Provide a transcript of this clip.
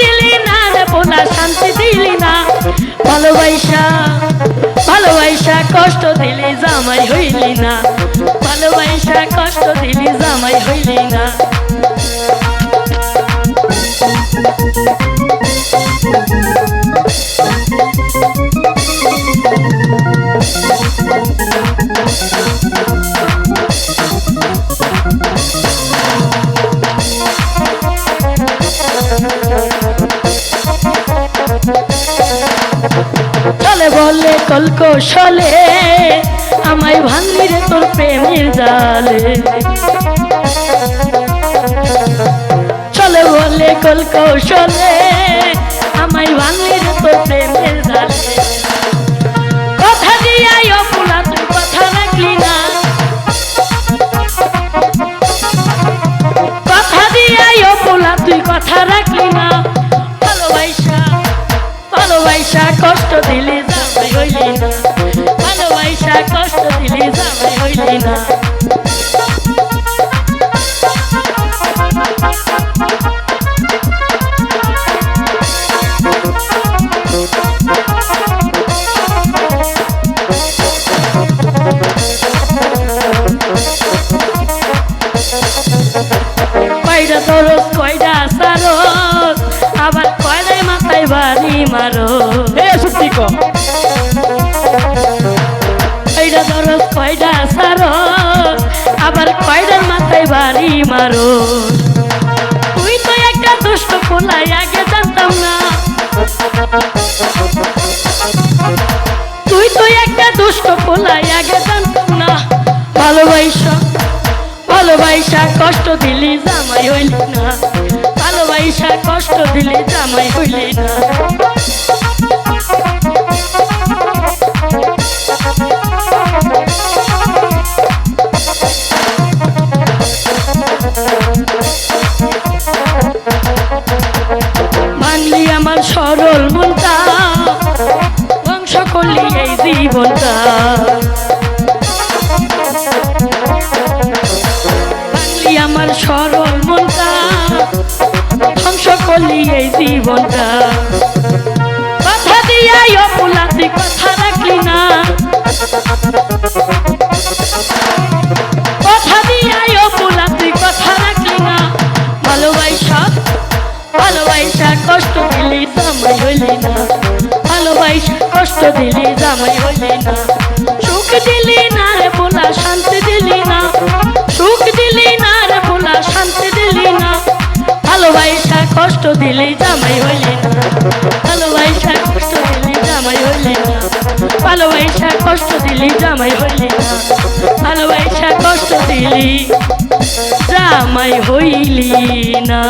দিলি না রে বোনা শান্তি দিলি না। ভালোবাসা ভালোবাসা কষ্ট দিলি জামাই হইলি না। ভালোবাসা কষ্ট দিলি জামাই হইলি না। চলে বলে কলকৌশলে আমায় ভাঙলি রে তোর প্রেমের জালে। চলে বলে কলকৌশলে আমায় ভাঙলি রে তোর প্রেমের জালে। কথা দিয়াই অপুলা তুই কথা রাখলি না। কথা দিয়াই অপুলা তুই কথা রাখলি না। ভালোবাসা কষ্ট দিলি জামাই হইলি না। ভালোবাসা কষ্ট দিলি জামাই হইলি না। কয়টা তরস কয়টা সারস আবার বাড়ি মারো। সত্যি ক কয়টা তরস কয়টা সারস আবার কয়টার মাথায় বাড়ি মারো। তুই তো একটা দুষ্ট পোলাই আগে জানতাম না। তুই তো একটা দুষ্ট পোলাই আগে জানতাম না। ভালোবাসা ভালোবাসা কষ্ট দিলি জামাই হইলি না। ভালোবাসা কষ্ট দিলে জামাই হইলি না। আমার সরল মনটা, ধ্বংস করলি এই জীবনটা। আমার সরল মনটা ধ্বংস করলি এই জীবনটা। কথা দিয়াই অপুলাতি কথা রাখলি না। কথা দিয়াই অপুলাতি কথা রাখলি না। ভালোবাসা ভালোবাসা কষ্ট দিলি, জামাই হইলি না। ভালোবাসা কষ্ট দিলি, জামাই হইলি না। সুখ দিলি না রে বলা, শান্তি দিলি না। সুখ দিলি না রে বলা, শান্তি দিলি না। ভালোবাসা কষ্ট দিলে জামাই হইলি না। ভালোবাসা কষ্ট দিলে জামাই হইলি না। ভালোবাসা কষ্ট দিলে জামাই হইলি না। ভালোবাসা কষ্ট দিলি, জামাই হইলি না।